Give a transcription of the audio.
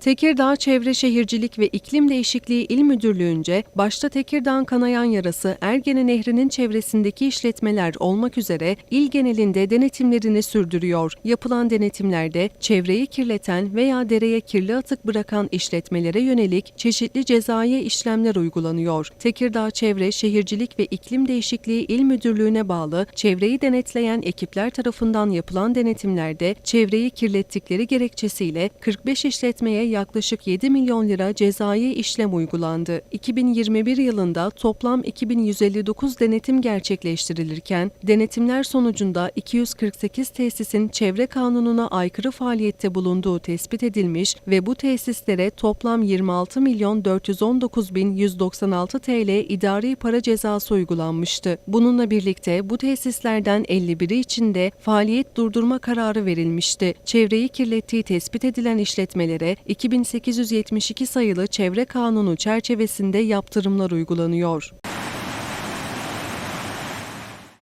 Tekirdağ Çevre Şehircilik ve İklim Değişikliği İl Müdürlüğü'nce başta Tekirdağ'ın kanayan yarası Ergene Nehri'nin çevresindeki işletmeler olmak üzere il genelinde denetimlerini sürdürüyor. Yapılan denetimlerde çevreyi kirleten veya dereye kirli atık bırakan işletmelere yönelik çeşitli cezai işlemler uygulanıyor. Tekirdağ Çevre Şehircilik ve İklim Değişikliği İl Müdürlüğü'ne bağlı çevreyi denetleyen ekipler tarafından yapılan denetimlerde çevreyi kirlettikleri gerekçesiyle 45 işletmeye yaklaşık 7 milyon lira cezai işlem uygulandı. 2021 yılında toplam 2159 denetim gerçekleştirilirken denetimler sonucunda 248 tesisin çevre kanununa aykırı faaliyette bulunduğu tespit edilmiş ve bu tesislere toplam 26 milyon 419 bin 196 TL idari para cezası uygulanmıştı. Bununla birlikte bu tesislerden 51'i için de faaliyet durdurma kararı verilmişti. Çevreyi kirlettiği tespit edilen işletmelere 2872 sayılı Çevre Kanunu çerçevesinde yaptırımlar uygulanıyor.